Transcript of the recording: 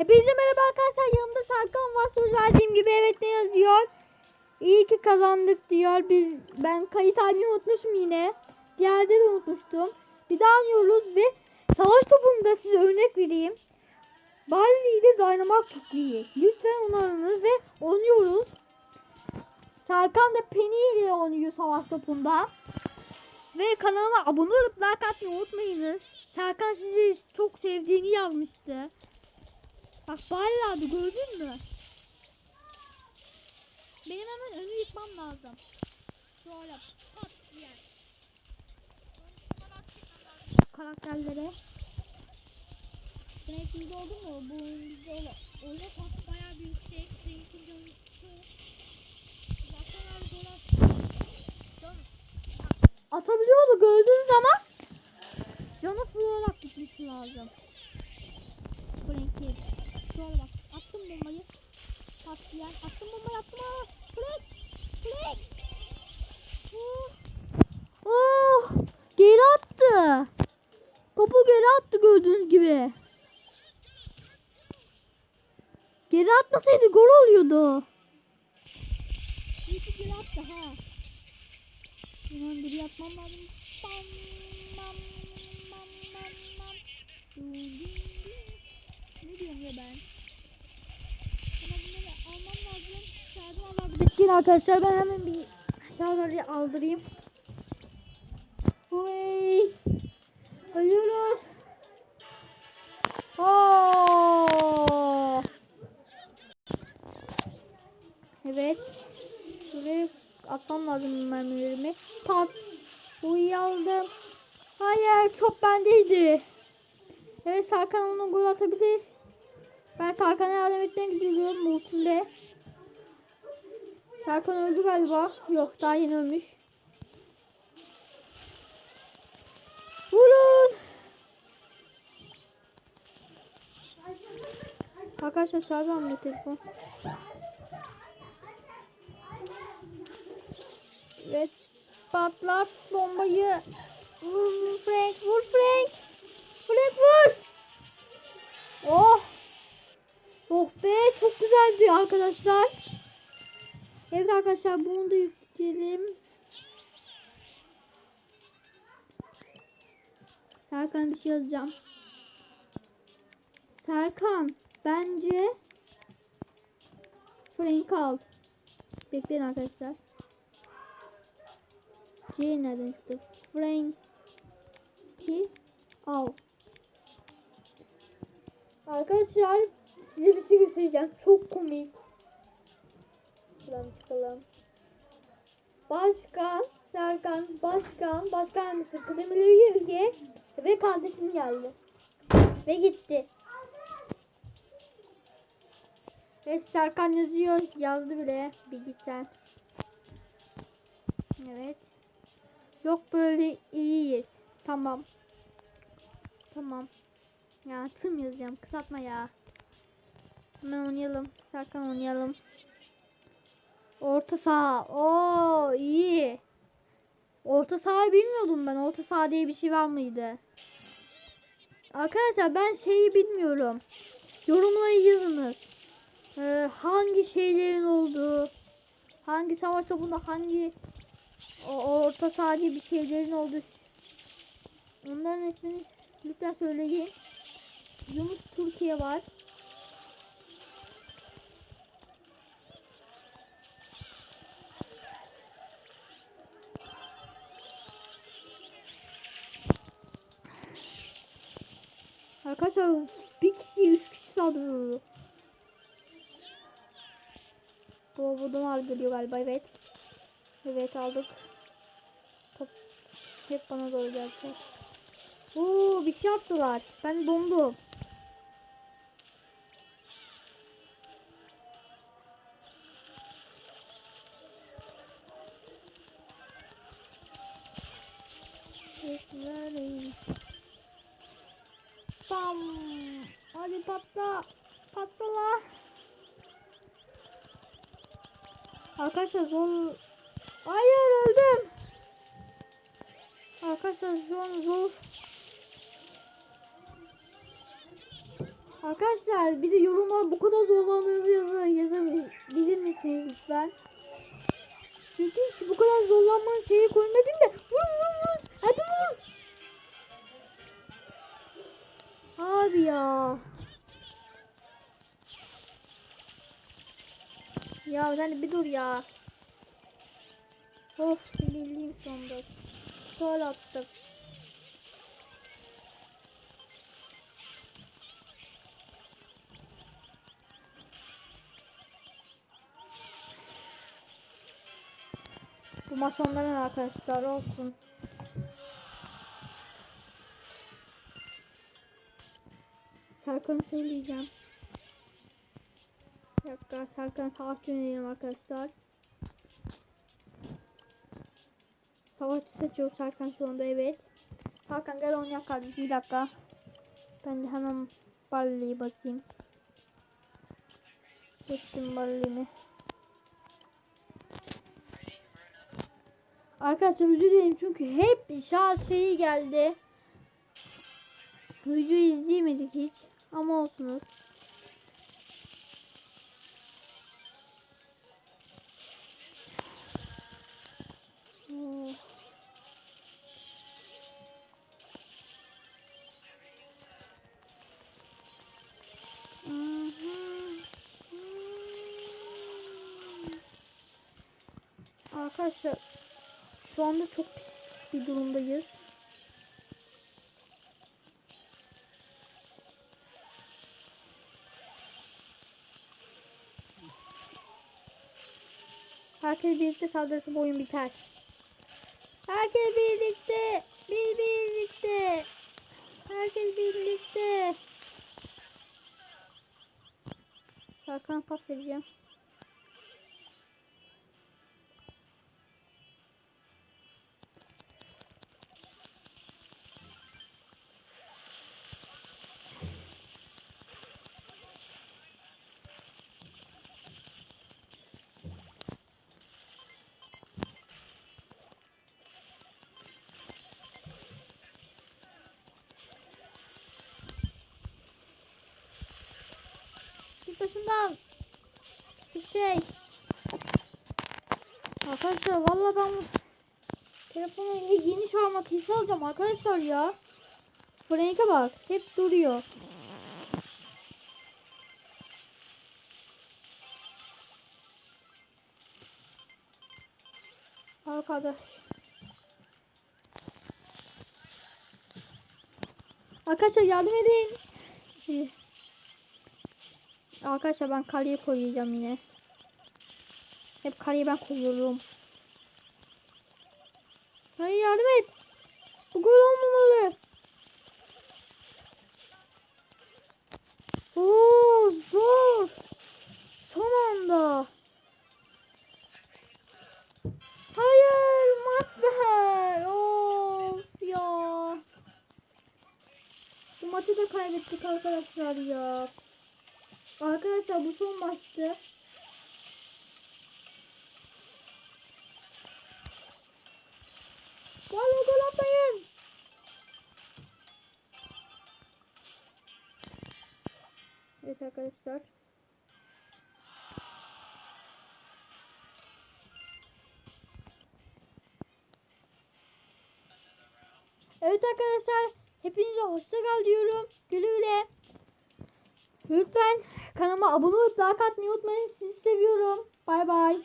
Hepinize merhaba arkadaşlar. Yanımda Serkan var. Söz verdiğim gibi evet ne yazıyor? İyi ki kazandık diyor. Biz ben kayıt halini unutmuşum yine. Diğerde de unutmuştum. Bir daha oynuyoruz ve savaş topunda size örnek vereyim. Barley'de Dynamite çok iyi. Lütfen onu arınız ve oynuyoruz. Serkan da Penny ile oynuyor savaş topunda. Ve kanalıma abone olup like atmayı unutmayınız. Serkan sizi çok sevdiğini yazmıştı. Bak Bahri abi gördün mü? Benim hemen önü yıkmam lazım. Şöyle pat diye. Karakterlere. Frank bizde oldu mu? Bu bizde öyle. Olma şansı bayağı bir yüksek. Can. Atabiliyordu gördüğün zaman. Canı full olarak gitmesi lazım. Frank'in. Şöyle bak. Attım bombayı. Patlayan. Attım bombayı attım. Frank. Frank. Oh. Oh. Geri attı. Topu geri attı gördüğünüz gibi. Geri atmasaydı gol oluyordu. İyi ki geri attı ha. Hemen bir yapmam lazım. Bam, bam, bam, bam, bam. Dum, dim. Ne diyorum ya ben? Ama bunları almam lazım. Şarjım almam Bitkin arkadaşlar ben hemen bir şarjı aldırayım. Huy. Ölüyoruz. Oo. Evet. Şuraya atmam lazım mermilerimi. Pat. Uyuyaldım. Hayır top bendeydi. Evet Serkan onu gol atabilir. Ben Serkan'a yardım etmeye gidiyorum multimde. Serkan öldü galiba. Yok daha yeni ölmüş. Vurun. Arkadaşlar şarjı almıyor telefon. Evet. Patlat bombayı. Vur Frank. Vur Frank. Frank vur. Oh. Oh be çok güzeldi arkadaşlar. Evet arkadaşlar bunu da yükleyelim. Serkan bir şey yazacağım. Serkan bence Frank al. Bekleyin arkadaşlar. C nereden çıktı? Frank'i al. Arkadaşlar size bir şey göstereceğim. Çok komik. Şuradan çıkalım. Başkan, Serkan, Başkan, Başkan mısın? Kıdemli üye ve kardeşim geldi. Ve gitti. Evet Serkan yazıyor. Yazdı bile. Bir git sen. Evet. Yok böyle iyiyiz. Tamam. Tamam. Ya tım yazacağım. Kısaltma ya. Hemen oynayalım. Serkan oynayalım. Orta saha. Oo iyi. Orta saha bilmiyordum ben. Orta saha diye bir şey var mıydı? Arkadaşlar ben şeyi bilmiyorum. Yorumlara yazınız. Ee, hangi şeylerin olduğu, hangi savaş topunda hangi o orta saha diye bir şeylerin olduğu. Onların ismini lütfen söyleyin. Türkiye var. Arkadaşlar bir kişi üç kişi saldırıyor. Bu buradan al geliyor galiba evet. Evet aldık. Top hep bana doğru gelecek. Oo bir şey attılar. Ben dondum. Arkadaşlar zor. Hayır öldüm. Arkadaşlar an zor. Arkadaşlar bir de yorumlar bu kadar zorlandığınızı yazı yazabilir misiniz lütfen? Çünkü hiç bu kadar zorlanmanın şeyi koymadım da vurun vurun vurun hadi vur. Abi ya. Ya sen bir dur ya. Of sinirliyim sonunda. Tuval attık. Bu maç onların arkadaşlar olsun. Serkan'ı söyleyeceğim. Dakika Serkan savaş yönelim arkadaşlar. Savaşçı seçiyor Serkan şu anda evet. Serkan gel oynayak kardeşim bir dakika. Ben de hemen Barley'i basayım. Seçtim Barley'imi. Arkadaşlar özür dilerim çünkü hep şarj şeyi geldi. Videoyu izleyemedik hiç. Ama olsunuz. Arkadaşlar şu anda çok pis bir durumdayız. Herkes birlikte saldırırsa bu oyun biter. Herkes birlikte. Biz birlikte. Herkes birlikte. Serkan pas vereceğim. Başımdan. Bir şey. Arkadaşlar valla ben bu telefonu yeni şu an makinesi alacağım arkadaşlar ya. Frank'e bak. Hep duruyor. Arkadaş. Arkadaşlar yardım edin. Arkadaşlar ben kaleye koyacağım yine. Hep kaleye ben koyuyorum. Hayır yardım et. Bu gol olmamalı. Oo zor. Son anda. Hayır Matber. Of ya. Bu maçı da kaybettik arkadaşlar ya. Arkadaşlar bu son maçtı. Valla gol atmayın. Evet arkadaşlar. Evet arkadaşlar. Hepinize hoşça kal diyorum. Güle güle. Lütfen kanalıma abone olup like atmayı unutmayın. Sizi seviyorum. Bay bay.